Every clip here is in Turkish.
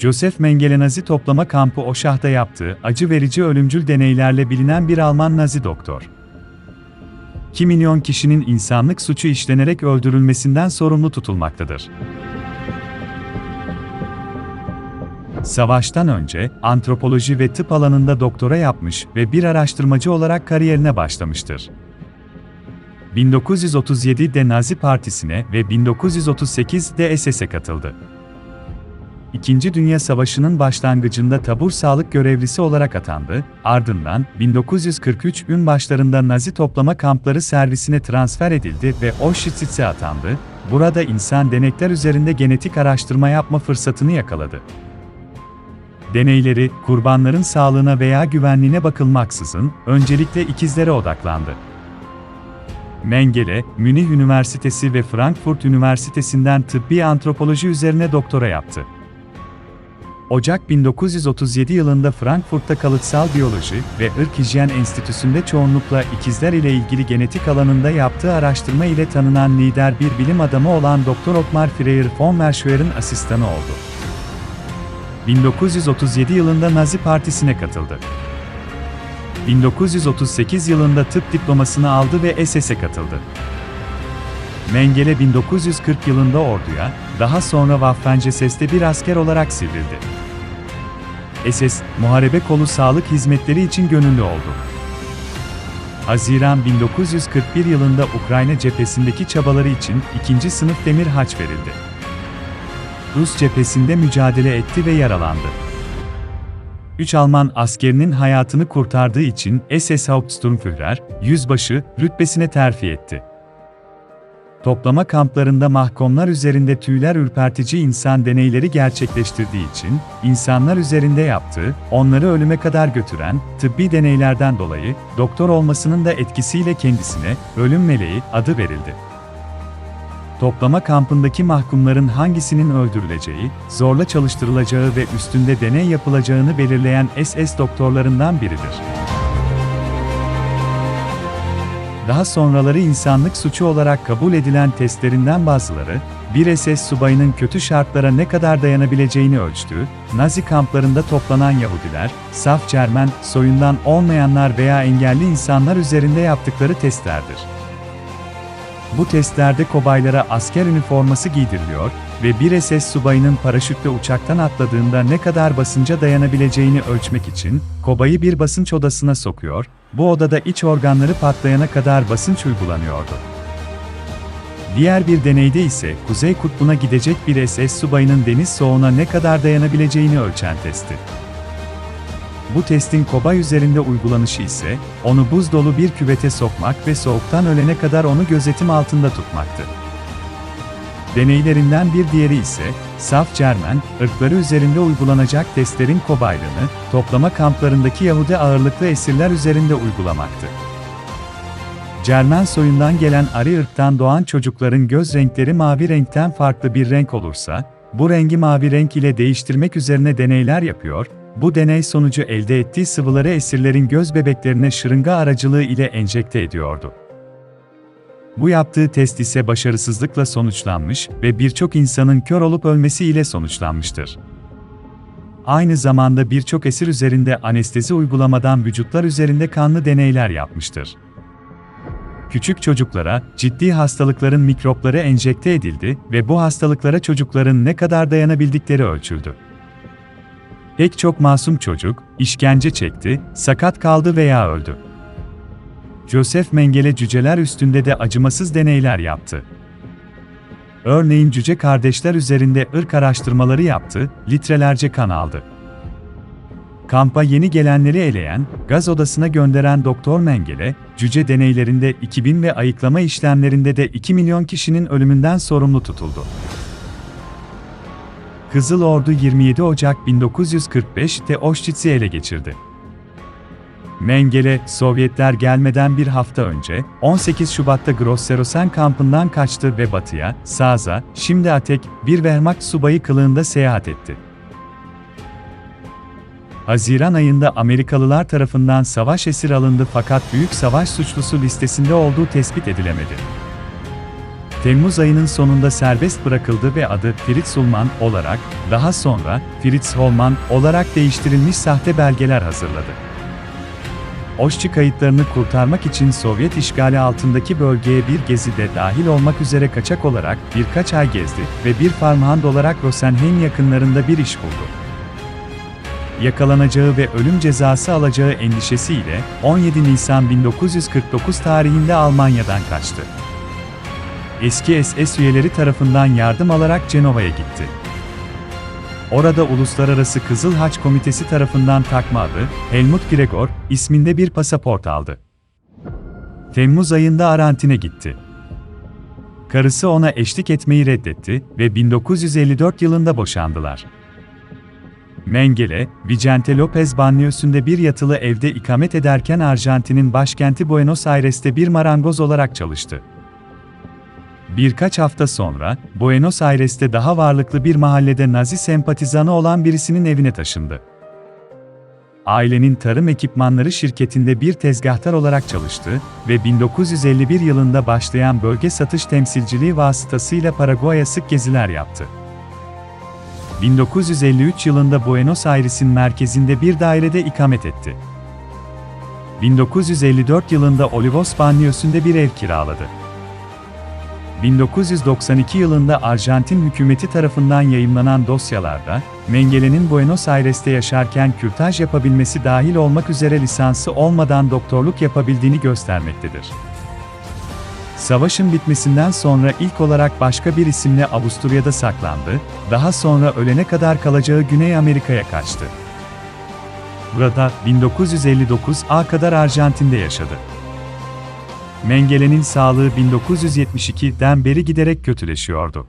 Joseph Mengele Nazi toplama kampı Oşah'ta yaptığı acı verici ölümcül deneylerle bilinen bir Alman Nazi doktor. 2 milyon kişinin insanlık suçu işlenerek öldürülmesinden sorumlu tutulmaktadır. Savaştan önce antropoloji ve tıp alanında doktora yapmış ve bir araştırmacı olarak kariyerine başlamıştır. 1937'de Nazi Partisi'ne ve 1938'de SS'e katıldı. İkinci Dünya Savaşı'nın başlangıcında tabur sağlık görevlisi olarak atandı, ardından 1943 ün başlarında Nazi toplama kampları servisine transfer edildi ve Auschwitz'e atandı, burada insan denekler üzerinde genetik araştırma yapma fırsatını yakaladı. Deneyleri, kurbanların sağlığına veya güvenliğine bakılmaksızın, öncelikle ikizlere odaklandı. Mengele, Münih Üniversitesi ve Frankfurt Üniversitesi'nden tıbbi antropoloji üzerine doktora yaptı. Ocak 1937 yılında Frankfurt'ta kalıtsal biyoloji ve ırk hijyen enstitüsünde çoğunlukla ikizler ile ilgili genetik alanında yaptığı araştırma ile tanınan lider bir bilim adamı olan Dr. Ottmar Freyer von Merschwer'in asistanı oldu. 1937 yılında Nazi Partisi'ne katıldı. 1938 yılında tıp diplomasını aldı ve SS'e katıldı. Mengele 1940 yılında orduya, daha sonra Waffen-SS'te bir asker olarak sivrildi. SS, muharebe kolu sağlık hizmetleri için gönüllü oldu. Haziran 1941 yılında Ukrayna cephesindeki çabaları için ikinci sınıf demir haç verildi. Rus cephesinde mücadele etti ve yaralandı. Üç Alman askerinin hayatını kurtardığı için SS Hauptsturmführer, yüzbaşı, rütbesine terfi etti. Toplama kamplarında mahkumlar üzerinde tüyler ürpertici insan deneyleri gerçekleştirdiği için, insanlar üzerinde yaptığı, onları ölüme kadar götüren, tıbbi deneylerden dolayı, doktor olmasının da etkisiyle kendisine, ölüm meleği, adı verildi. Toplama kampındaki mahkumların hangisinin öldürüleceği, zorla çalıştırılacağı ve üstünde deney yapılacağını belirleyen SS doktorlarından biridir. Daha sonraları insanlık suçu olarak kabul edilen testlerinden bazıları, bir SS subayının kötü şartlara ne kadar dayanabileceğini ölçtüğü, Nazi kamplarında toplanan Yahudiler, saf Cermen, soyundan olmayanlar veya engelli insanlar üzerinde yaptıkları testlerdir. Bu testlerde kobaylara asker üniforması giydiriliyor ve bir SS subayının paraşütle uçaktan atladığında ne kadar basınca dayanabileceğini ölçmek için kobayı bir basınç odasına sokuyor, bu odada iç organları patlayana kadar basınç uygulanıyordu. Diğer bir deneyde ise Kuzey Kutbu'na gidecek bir SS subayının deniz soğuğuna ne kadar dayanabileceğini ölçen testi. Bu testin kobay üzerinde uygulanışı ise, onu buz dolu bir küvete sokmak ve soğuktan ölene kadar onu gözetim altında tutmaktı. Deneylerinden bir diğeri ise, saf Cermen, ırkları üzerinde uygulanacak testlerin kobaylığını, toplama kamplarındaki Yahudi ağırlıklı esirler üzerinde uygulamaktı. Cermen soyundan gelen Ari ırktan doğan çocukların göz renkleri mavi renkten farklı bir renk olursa, bu rengi mavi renk ile değiştirmek üzerine deneyler yapıyor, bu deney sonucu elde ettiği sıvıları esirlerin göz bebeklerine şırınga aracılığı ile enjekte ediyordu. Bu yaptığı test ise başarısızlıkla sonuçlanmış ve birçok insanın kör olup ölmesi ile sonuçlanmıştır. Aynı zamanda birçok esir üzerinde anestezi uygulamadan vücutlar üzerinde kanlı deneyler yapmıştır. Küçük çocuklara ciddi hastalıkların mikropları enjekte edildi ve bu hastalıklara çocukların ne kadar dayanabildikleri ölçüldü. Pek çok masum çocuk, işkence çekti, sakat kaldı veya öldü. Joseph Mengele cüceler üstünde de acımasız deneyler yaptı. Örneğin cüce kardeşler üzerinde ırk araştırmaları yaptı, litrelerce kan aldı. Kampa yeni gelenleri eleyen, gaz odasına gönderen Doktor Mengele, cüce deneylerinde 2000 ve ayıklama işlemlerinde de 2 milyon kişinin ölümünden sorumlu tutuldu. Kızıl Ordu 27 Ocak 1945'te Auschwitz'i ele geçirdi. Mengele, Sovyetler gelmeden bir hafta önce, 18 Şubat'ta Grosserosen kampından kaçtı ve batıya, Saza, şimdi Atek, bir Wehrmacht subayı kılığında seyahat etti. Haziran ayında Amerikalılar tarafından savaş esir alındı fakat büyük savaş suçlusu listesinde olduğu tespit edilemedi. Temmuz ayının sonunda serbest bırakıldı ve adı Fritz Ullmann olarak, daha sonra Fritz Holman olarak değiştirilmiş sahte belgeler hazırladı. Oşçu kayıtlarını kurtarmak için Sovyet işgali altındaki bölgeye bir gezi de dahil olmak üzere kaçak olarak birkaç ay gezdi ve bir farmhand olarak Rosenheim yakınlarında bir iş buldu. Yakalanacağı ve ölüm cezası alacağı endişesiyle 17 Nisan 1949 tarihinde Almanya'dan kaçtı. Eski SS üyeleri tarafından yardım alarak Cenova'ya gitti. Orada Uluslararası Kızıl Haç Komitesi tarafından takma adı, Helmut Gregor, isminde bir pasaport aldı. Temmuz ayında Arjantin'e gitti. Karısı ona eşlik etmeyi reddetti ve 1954 yılında boşandılar. Mengele, Vicente Lopez banliyösünde bir yatılı evde ikamet ederken Arjantin'in başkenti Buenos Aires'te bir marangoz olarak çalıştı. Birkaç hafta sonra, Buenos Aires'te daha varlıklı bir mahallede Nazi sempatizanı olan birisinin evine taşındı. Ailenin tarım ekipmanları şirketinde bir tezgahtar olarak çalıştı ve 1951 yılında başlayan bölge satış temsilciliği vasıtasıyla Paraguay'a sık geziler yaptı. 1953 yılında Buenos Aires'in merkezinde bir dairede ikamet etti. 1954 yılında Olivos Banliyösü'nde bir ev kiraladı. 1992 yılında Arjantin hükümeti tarafından yayımlanan dosyalarda, Mengele'nin Buenos Aires'te yaşarken kürtaj yapabilmesi dahil olmak üzere lisansı olmadan doktorluk yapabildiğini göstermektedir. Savaşın bitmesinden sonra ilk olarak başka bir isimle Avusturya'da saklandı, daha sonra ölene kadar kalacağı Güney Amerika'ya kaçtı. Burada 1959'a kadar Arjantin'de yaşadı. Mengele'nin sağlığı 1972'den beri giderek kötüleşiyordu.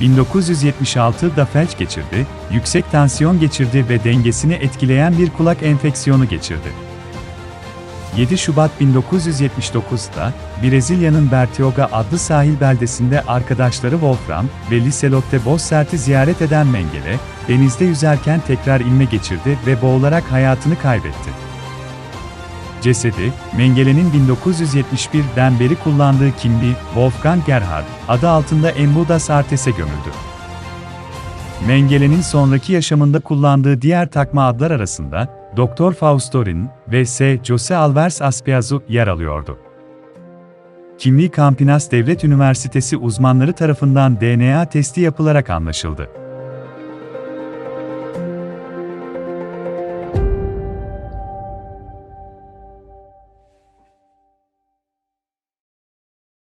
1976'da felç geçirdi, yüksek tansiyon geçirdi ve dengesini etkileyen bir kulak enfeksiyonu geçirdi. 7 Şubat 1979'da Brezilya'nın Bertioga adlı sahil beldesinde arkadaşları Wolfram ve Liselotte Bossert'i ziyaret eden Mengele, denizde yüzerken tekrar inme geçirdi ve boğularak hayatını kaybetti. Cesedi, Mengele'nin 1971'den beri kullandığı kimliği Wolfgang Gerhard adı altında Embudas Artes'e gömüldü. Mengele'nin sonraki yaşamında kullandığı diğer takma adlar arasında Doktor Faustorin ve S. Jose Alves Aspiazu yer alıyordu. Kimliği Campinas Devlet Üniversitesi uzmanları tarafından DNA testi yapılarak anlaşıldı.